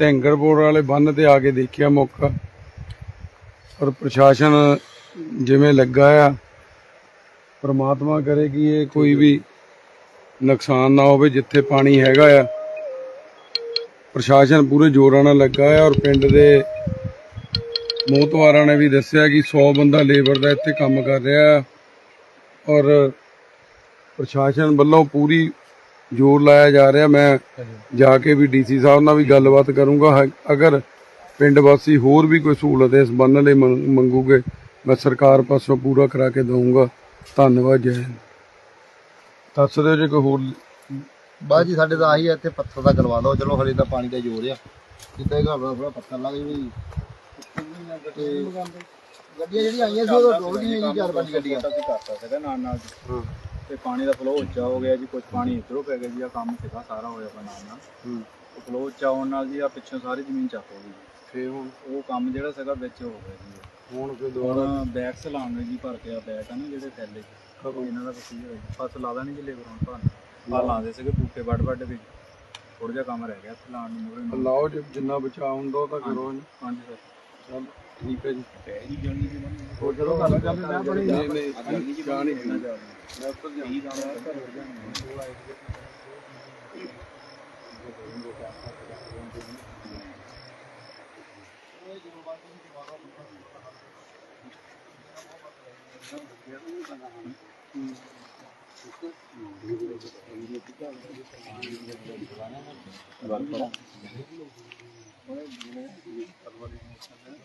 ਢੈਂਗਰਪੁਰ ਵਾਲੇ ਬੰਨ ਤੇ ਆ ਕੇ ਦੇਖਿਆ ਮੌਕਾ। ਔਰ ਪ੍ਰਸ਼ਾਸਨ ਜਿਵੇਂ ਲੱਗਾ ਆ, ਪਰਮਾਤਮਾ ਕਰੇ ਕਿ ਇਹ ਕੋਈ ਵੀ ਨੁਕਸਾਨ ਨਾ ਹੋਵੇ ਜਿੱਥੇ ਪਾਣੀ ਹੈਗਾ ਆ। ਪ੍ਰਸ਼ਾਸਨ ਪੂਰੇ ਜ਼ੋਰਾਂ ਨਾਲ ਲੱਗਾ ਆ ਔਰ ਪਿੰਡ ਦੇ ਮੋਤਵਾਰਾਂ ਨੇ ਵੀ ਦੱਸਿਆ ਕਿ 100 ਬੰਦਾ ਲੇਬਰ ਦਾ ਇੱਥੇ ਕੰਮ ਕਰ ਰਿਹਾ ਆ। ਔਰ ਪ੍ਰਸ਼ਾਸਨ ਵੱਲੋਂ ਪੂਰੀ ਜ਼ੋਰ ਲਾਇਆ ਜਾ ਰਿਹਾ। ਮੈਂ ਜਾ ਕੇ ਵੀ ਡੀਸੀ ਸਾਹਿਬ ਨਾਲ ਵੀ ਗੱਲਬਾਤ ਕਰੂੰਗਾ। ਅਗਰ ਪਿੰਡ ਵਾਸੀ ਹੋਰ ਵੀ ਕੋਈ ਸਹੂਲਤ ਇਸ ਬੰਨ ਲਈ ਮੰਗ- ਮੰਗੂਗੇ ਮੈਂ ਸਰਕਾਰ ਪਾਸੋਂ ਪੂਰਾ ਕਰਾ ਕੇ ਦਊਂਗਾ। ਧੰਨਵਾਦ ਜੈ ਹਿੰਦ। ਦੱਸ ਦਿਓ ਜੇ ਕੋਈ ਹੋਰ ਬਾਅਦ ਜੀ ਸਾਡੇ ਤਾਂ ਆਹੀ ਹੈ ਇੱਥੇ ਪੱਥਰ ਦਾ ਕਰਵਾ ਦਿਓ ਚਲੋ ਹਲੇ ਤਾਂ ਪਾਣੀ ਦਾ ਜ਼ੋਰ ਆ। ਕਿਤੇ ਘਰ ਦਾ ਥੋੜਾ ਪੱਥਰ ਲੱਗ ਤੇ ਗੱਡੀਆਂ ਜਿਹੜੀਆਂ ਆਈਆਂ ਸੀ ਉਹ ਰੋਡ ਨਹੀਂ ਹੈਗੀ ਚਾਰ ਪੰਜ ਗੱਡੀਆਂ। ਨਾਲ ਨਾਲ ਜੀ। ਤੇ ਪਾਣੀ ਦਾ ਫਲੋ ਉੱਚਾ ਹੋ ਗਿਆ ਜੀ ਕੁਝ ਪਾਣੀ ਇੱਧਰੋਂ ਪੈ ਗਿਆ ਜੀ ਆ ਕੰਮ ਸੀਗਾ ਸਾਰਾ ਹੋਇਆ ਪਿਆ ਨਾਲ ਉਹ ਫਲੋ ਉੱਚਾ ਹੋਣ ਨਾਲ ਜੀ ਆ ਪਿੱਛੋਂ ਸਾਰੀ ਜ਼ਮੀਨ ਚੱਕ ਹੋ ਗਈ। ਫੇਰ ਹੁਣ? ਉਹ ਕੰਮ ਜਿਹੜਾ ਸੀਗਾ ਵਿੱਚ ਹੋ ਗਿਆ ਜੀ। ਹੁਣ ਕੋਈ ਦੁਬਾਰਾ ਬੈਕਸ ਲਾਉਣੇ ਜੀ ਭਰ ਕੇ ਆ ਬੈਕ ਆ ਨਾ ਜਿਹੜੇ ਥੈਲੇ ਇਹਨਾਂ ਦਾ ਪ੍ਰੋਸੀਜਰ ਹੈ ਜੀ ਫਸਲ ਲਾ ਦੇਣੀ ਜੀ ਲੇਬਰ ਹੁਣ ਭਾਣ ਆ ਲਾਉਂਦੇ ਸੀਗੇ ਬੂਟੇ ਵੱਡ ਵੱਡ ਵੀ ਥੋੜਾ ਜਿਹਾ ਕੰਮ ਰਹਿ ਗਿਆ ਲਾਉਣ ਨੂੰ ਮੂਹਰੇ ਨੂੰ ਲਾਓ ਜਿੰਨਾ ਬਚਾ ਹੁੰਦਾ ਉਹ ਤਾਂ ਕਰੋ ਹਾਂਜੀ ਸਰ। ਸਭ ਠੀਕ ਹੈ ਜੀ। ਪੈਰੀ ਜਾਣੀ ਜੀ ਹੋਰ ਜਦੋਂ ਗੱਲ ਕਰਦੇ ਨਾ ਬੜੀ ਮੈਂ ਜਾਣੀ ਜੀ ਮੈਂ ਉੱਪਰ ਜਾਣੀ। ਜਾਣਾ ਘਰ ਹੋ। ਜਾਣਾ Gracias. ਉਹਨੇ ਜਿਹਨੇ ਕਰਵਾ ਲਈ ਨਹੀਂ ਸਕਦਾ